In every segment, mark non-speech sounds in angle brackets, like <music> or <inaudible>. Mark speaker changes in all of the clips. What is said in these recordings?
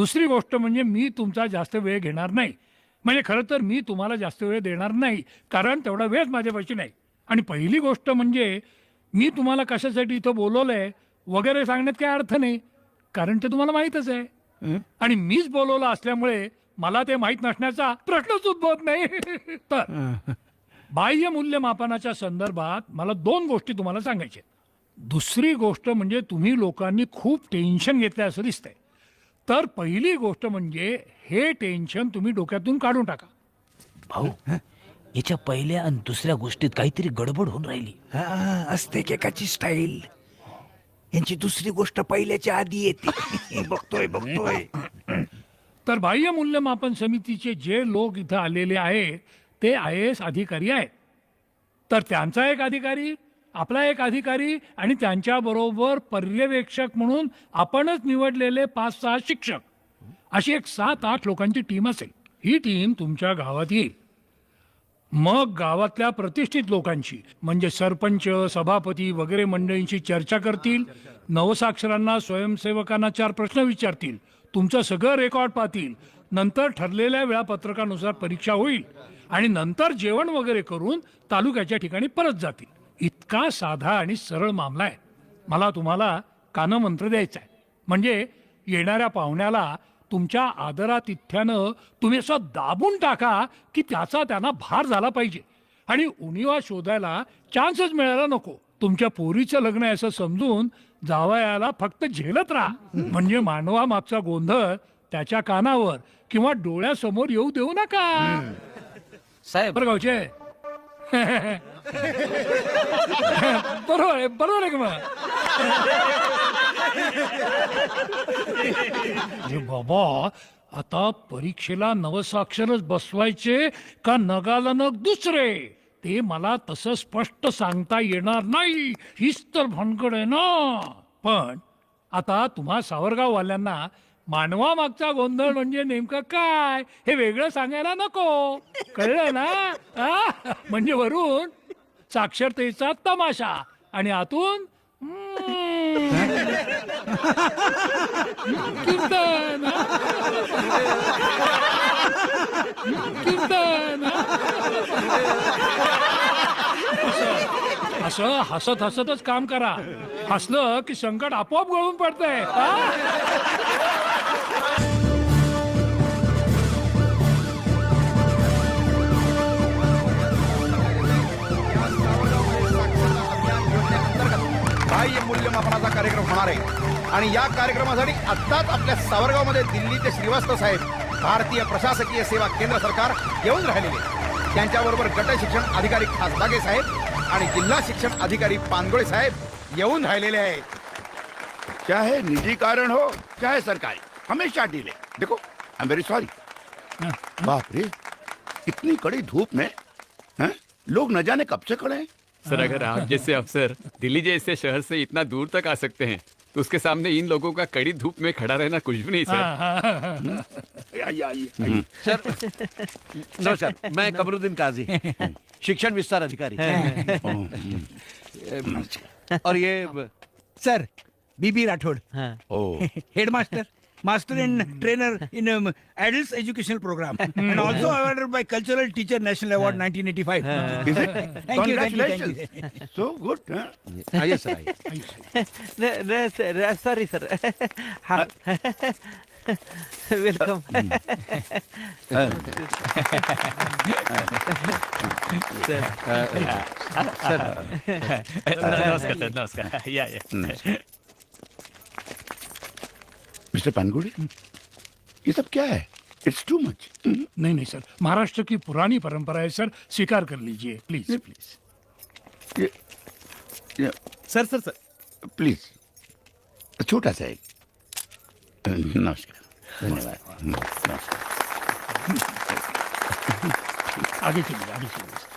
Speaker 1: दुसरी गोष्ट म्हणजे मी तुमचा जास्त वेळ घेणार नाही. म्हणजे खरं तर मी तुम्हाला जास्त वेळ देणार नाही कारण तेवढा वेळ माझ्यापाशी नाही. आणि पहिली गोष्ट म्हणजे मी तुम्हाला कशासाठी इथं बोलवलंय वगैरे सांगण्यात काय अर्थ नाही कारण ते तुम्हाला माहीतच आहे. आणि मीच बोलवलं असल्यामुळे मला ते माहीत नसण्याचा प्रश्नच उद्भवत नाही. <laughs> तर बाह्य मूल्यमापनाच्या संदर्भात मला दोन गोष्टी तुम्हाला सांगायच्या. दुसरी गोष्ट म्हणजे तुम्ही लोकांनी खूप टेन्शन घेतलं असं दिसतंय. तर पहिली गोष्ट म्हणजे हे टेन्शन तुम्ही डोक्यातून काढून टाका.
Speaker 2: भाऊ याच्या पहिल्या आणि दुसऱ्या गोष्टीत काहीतरी गडबड होऊन राहिली.
Speaker 3: हा, असते एकेकाची स्टाईल. यांची दुसरी गोष्ट पहिल्याच्या आधी येते. <laughs> बघतोय बघतोय.
Speaker 1: तर बाह्य मूल्यमापन समितीचे जे लोक इथं आलेले आहेत ते आय एस अधिकारी आहेत. तर त्यांचा एक अधिकारी आपला एक अधिकारी आणि त्यांच्याबरोबर पर्यवेक्षक म्हणून आपणच निवडलेले पाच सहा शिक्षक. अशी एक सात आठ लोकांची टीम असेल. ही टीम तुमच्या गावात येईल. मग गावातल्या प्रतिष्ठित लोकांशी म्हणजे सरपंच सभापती वगैरे मंडळींशी चर्चा करतील. नवसाक्षरांना स्वयंसेवकांना चार प्रश्न विचारतील. तुमचं सगळं रेकॉर्ड पाहतील. नंतर ठरलेल्या वेळापत्रकानुसार परीक्षा होईल. आणि नंतर जेवण वगैरे करून तालुक्याच्या ठिकाणी परत जातील. इतका साधा आणि सरळ मामला आहे. मला तुम्हाला कानमंत्र द्यायचा आहे म्हणजे येणाऱ्या पाहुण्याला तुमच्या आदरातिथ्यानं तुम्ही असं दाबून टाका की त्याचा त्यांना भार झाला पाहिजे. आणि उणिवा शोधायला चान्सच मिळायला नको. तुमच्या पोरीचं लग्न आहे असं समजून जावयाला फक्त झेलत राहा. म्हणजे मानवा मागचा गोंधळ त्याच्या कानावर किंवा डोळ्यासमोर येऊ देऊ नका.
Speaker 2: साहेब.
Speaker 1: बरं गावचे <laughs> बरोबर आहे बरोबर आहे की मग अरे बाबा आता परीक्षेला नवसाक्षरच बसवायचे का नगाला नग दुसरे? ते मला तसं स्पष्ट सांगता येणार नाही. हीच तर भानगड आहे ना. पण आता तुम्हा सावरगाववाल्यांना मानवा मागचा गोंधळ म्हणजे नेमकं काय? हे वेगळं सांगायला नको. कळलं ना? आ? म्हणजे वरून साक्षरतेचा तमाशा. आणि आतून कीर्तन. कीर्तन. असं हसत हसतच काम करा. हसलं की संकट आपोआप गळून पडतंय.
Speaker 4: बाह्य मूल्यमापनाचा कार्यक्रम होणार आहे. आणि या कार्यक्रमासाठी आत्ताच आपल्या सावरगावमध्ये दिल्ली ते श्रीवास्तव साहेब भारतीय प्रशासकीय सेवा केंद्र सरकार येऊन राहिलेले त्यांच्याबरोबर गट शिक्षण अधिकारी खासबागे साहेब आणि जिल्हा शिक्षण अधिकारी पानगोळे साहेब येऊन राहिलेले आहे
Speaker 5: चाहे निजी कारण हो चाहे सरकारी हमेशा डिले. देखो आई एम वेरी सॉरी बाप रे इतनी कड़ी धूप में हैं? लोग न जाने कब से खड़े हैं?
Speaker 6: सर अगर आप जैसे अफसर दिल्ली जैसे शहर से इतना दूर तक आ सकते हैं तो उसके सामने इन लोगों का कड़ी धूप में खड़ा रहना कुछ भी नहीं सर।
Speaker 1: हा, हा, हा, हा.
Speaker 5: आइए, आइए, आइए।
Speaker 3: नमस्कार मैं कमरुद्दीन काजी शिक्षण विस्तार अधिकारी। और ये सर बीबी राठौड़
Speaker 5: ओ
Speaker 3: master in hmm. trainer in um, adults educational program <laughs> hmm. and also awarded by cultural teacher national award hmm. 1985 <laughs>
Speaker 5: Is it?
Speaker 3: thank you thank you thank you
Speaker 5: Congratulations. So good. Ah,
Speaker 3: yes, sir. yes.
Speaker 7: No, no, sir.
Speaker 6: Sorry, sir. <laughs> Welcome. Ah. sir. Uh, uh, sir.
Speaker 5: ನಮಸ್ಕಾರ sir Yeah, yeah mister Pangudi ये सब क्या है? It's too much
Speaker 1: नहीं नहीं sir. Maharashtra की पुरानी परंपरा है सर स्वीकार कर लीजिए प्लीज़ प्लीज़
Speaker 5: ये, ये
Speaker 3: सर सर सर।
Speaker 5: प्लीज़ छोटा सा एक। नमस्कार। धन्यवाद नमस्कार।
Speaker 1: आगे चलिए आगे चलिए।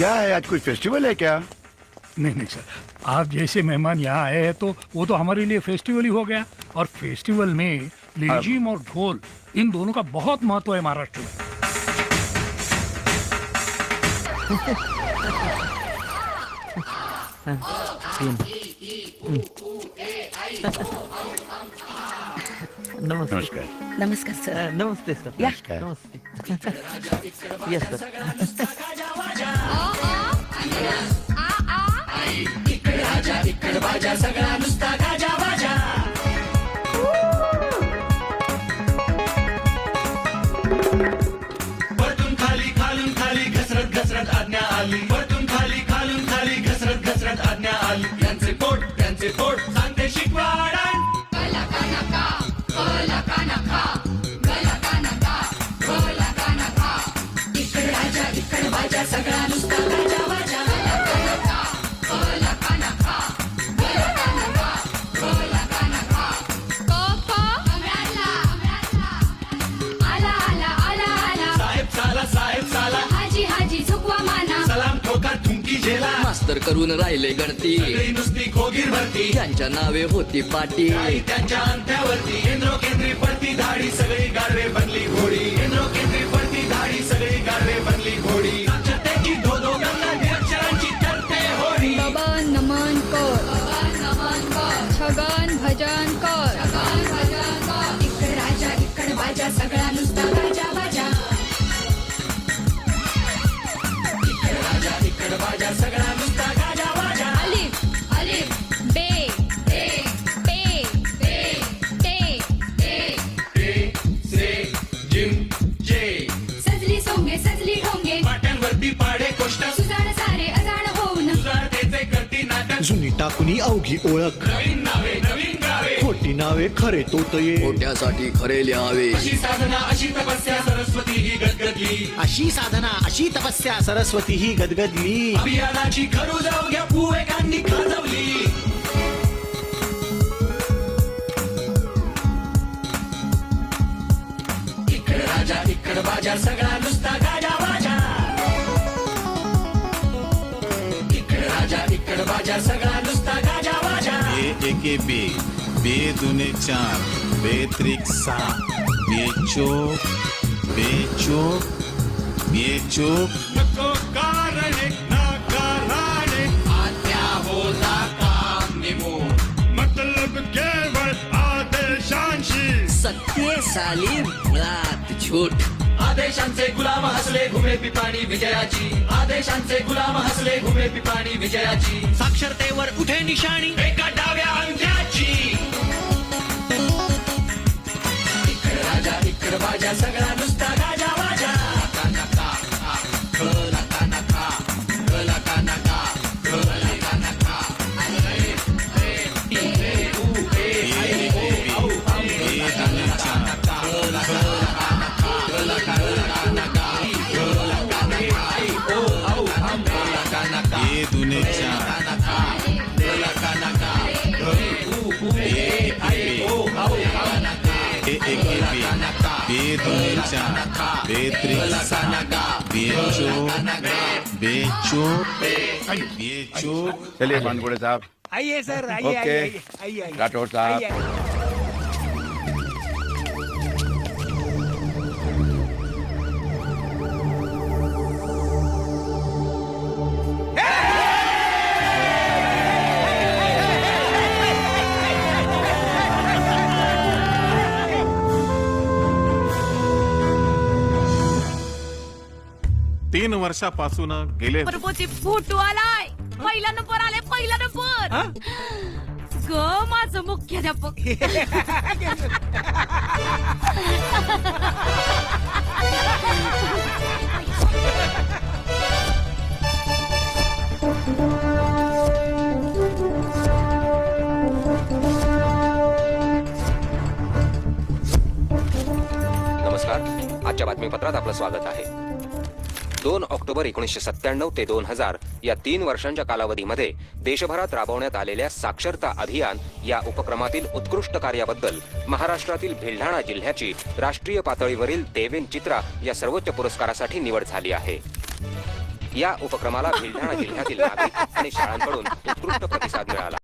Speaker 5: क्या है? आज कोई फेस्टिवल है क्या?
Speaker 1: नहीं नहीं सर। आप जैसे मेहमान यहाँ आए हैं तो वो तो हमारे लिए फेस्टिवल ही हो गया। और फेस्टिवल में लेजिम और ढोल इन दोनों का बहुत महत्व है महाराष्ट्र में।
Speaker 5: नमस्कार।
Speaker 7: नमस्कार सर।
Speaker 2: नमस्ते। सर नमस्ते। Yes sir.
Speaker 8: ఇక్కడ రాజా ఇక్కడ
Speaker 9: బాజా సగడా నుస్తాగా झेला
Speaker 10: मास्तर करून राहिले गणती.
Speaker 9: नुसती खोगीर भरती.
Speaker 10: त्यांच्या नावे होती पाटी.
Speaker 9: त्यांच्या अंत्यावरती केंद्रो केंद्री पडती धाडी सगळी गाडवे बनली घोडी. केंद्रो केंद्री पडती धाडी सगळी गाडवे बनली घोडी.
Speaker 11: टाकुनी अवघी ओळख.
Speaker 9: नवीन नावे नवीन गावे
Speaker 11: खोटी नावे खरे तोतये.
Speaker 10: मोठ्यासाठी खरे लिहावे.
Speaker 9: अशी साधना अशी तपस्या सरस्वती ही गदगदली.
Speaker 11: अशी साधना अशी तपस्या सरस्वती ही गदगदली.
Speaker 9: अभियानाची खरू जाऊ घ्या खाजवली. इकड राजा इकड बाजा सगळा नुसता गाजा वाजा इकड राजा इकड बाजा सगळा
Speaker 12: બે એકે બે બે દુને
Speaker 9: ચાર બે ત્રિક સાત બે ચોક બે ચોક બે ચોક
Speaker 10: सत्य साली बात झूठ
Speaker 9: आदेशांचे गुलाम हसले घुमे पिपाणी विजयाची. आदेशांचे गुलाम हसले घुमे पिपाणी विजयाची.
Speaker 11: साक्षरतेवर उठे निशाणी
Speaker 9: एका डाव्या अंगठ्याची. इकड राजा इकड बाजा सगळा
Speaker 12: ए दुने ए बे बे दुने बे बे बे बे
Speaker 5: चलिए साहब
Speaker 3: आइए सर आइए
Speaker 5: ओके.
Speaker 3: आइए आइए आइए
Speaker 5: राठौर साहब.
Speaker 12: तीन वर्षापासून गेले.
Speaker 8: प्रभूची फोटो आलाय. पहिला नंबर आलाय पहिला नंबर ग माझं मुख्याध्यापक. <laughs>
Speaker 13: नमस्कार. आजच्या बातमीपत्रात आपलं स्वागत आहे. दोन ऑक्टोबर एकोणीसशे सत्त्याण्णव ते दोन हजार या तीन वर्षांच्या कालावधीमध्ये देशभरात राबवण्यात आलेल्या साक्षरता अभियान या उपक्रमातील उत्कृष्ट कार्याबद्दल महाराष्ट्रातील भिल्ढाणा जिल्ह्याची राष्ट्रीय पातळीवरील देवेन चित्रा या सर्वोच्च पुरस्कारासाठी निवड झाली आहे. या उपक्रमाला भिल्ढाणा जिल्ह्यातील नागरिक आणि शाळांकडून उत्कृष्ट प्रतिसाद मिळाला.